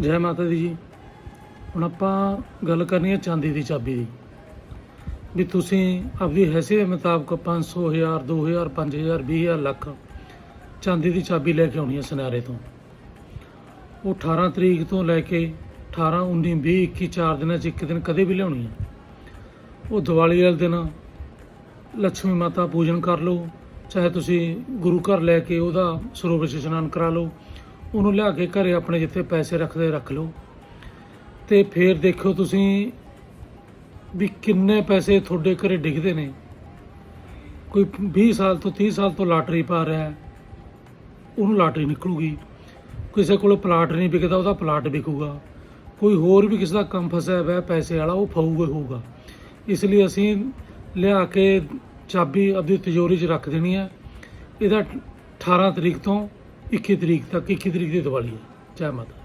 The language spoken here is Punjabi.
ਜੈ ਮਾਤਾ ਦੀ ਜੀ। ਹੁਣ ਆਪਾਂ ਗੱਲ ਕਰਨੀ ਹੈ ਚਾਂਦੀ ਦੀ ਚਾਬੀ ਦੀ। ਵੀ ਤੁਸੀਂ ਆਪਣੀ ਹੈਸੀਅਤ ਦੇ ਮੁਤਾਬਕ 500 ਹਜ਼ਾਰ 2000 5000 20000 ਲੱਖ ਚਾਂਦੀ ਦੀ ਚਾਬੀ ਲੈ ਕੇ ਆਉਣੀ ਹੈ ਸੁਨਿਆਰੇ ਤੋਂ। ਉਹ 18 ਤਰੀਕ ਤੋਂ ਲੈ ਕੇ 18 19 20 21 ਚਾਰ ਦਿਨਾਂ 'ਚ ਇੱਕ ਦਿਨ ਕਦੇ ਵੀ ਲਿਆਉਣੀ ਹੈ। ਉਹ ਦੀਵਾਲੀ ਵਾਲੇ ਦਿਨ ਲక్ష్ਮੀ ਮਾਤਾ ਪੂਜਨ ਕਰ ਲਓ, ਚਾਹੇ ਤੁਸੀਂ ਗੁਰੂ ਘਰ ਲੈ ਕੇ ਉਹਦਾ ਸਰੋਵਰ ਇਸ਼ਨਾਨ ਕਰਾ ਲਓ ਉਹਨੂੰ ਲਿਆ ਕੇ ਘਰੇ ਆਪਣੇ ਜਿੱਥੇ ਪੈਸੇ ਰੱਖਦੇ ਰੱਖ ਲਓ। ਤੇ ਫਿਰ ਦੇਖੋ ਤੁਸੀਂ ਵੀ ਕਿੰਨੇ ਪੈਸੇ ਤੁਹਾਡੇ ਘਰੇ ਡਿੱਗਦੇ ਨੇ। ਕੋਈ 20 ਸਾਲ ਤੋਂ 30 ਸਾਲ ਤੋਂ ਲਾਟਰੀ ਪਾ ਰਿਹਾ ਹੈ। ਉਹਨੂੰ ਲਾਟਰੀ ਨਿਕਲੂਗੀ। ਕਿਸੇ ਕੋਲ ਪਲਾਟ ਨਹੀਂ ਵਿਕਦਾ, ਉਹਦਾ ਪਲਾਟ ਵਿਕੂਗਾ। ਕੋਈ ਹੋਰ ਵੀ ਕਿਸੇ ਦਾ ਕੰਮ ਫਸਿਆ ਹੋਇਆ, ਪੈਸੇ ਵਾਲਾ, ਉਹ ਫਊਗਾ ਹੋਊਗਾ ਇਸ ਲਈ ਅਸੀਂ ਲਿਆ ਕੇ ਚਾਬੀ ਆਪਣੀ ਤਿਜੋਰੀ 'ਚ ਰੱਖ ਦੇਣੀ ਹੈ। ਇਹਦਾ 18 ਤਰੀਕ ਤੋਂ 21 ਤਰੀਕ ਤੱਕ 21 ਤਰੀਕ ਦੀ ਦੀਵਾਲੀ ਹੈ। ਜੈ ਮਾਤਾ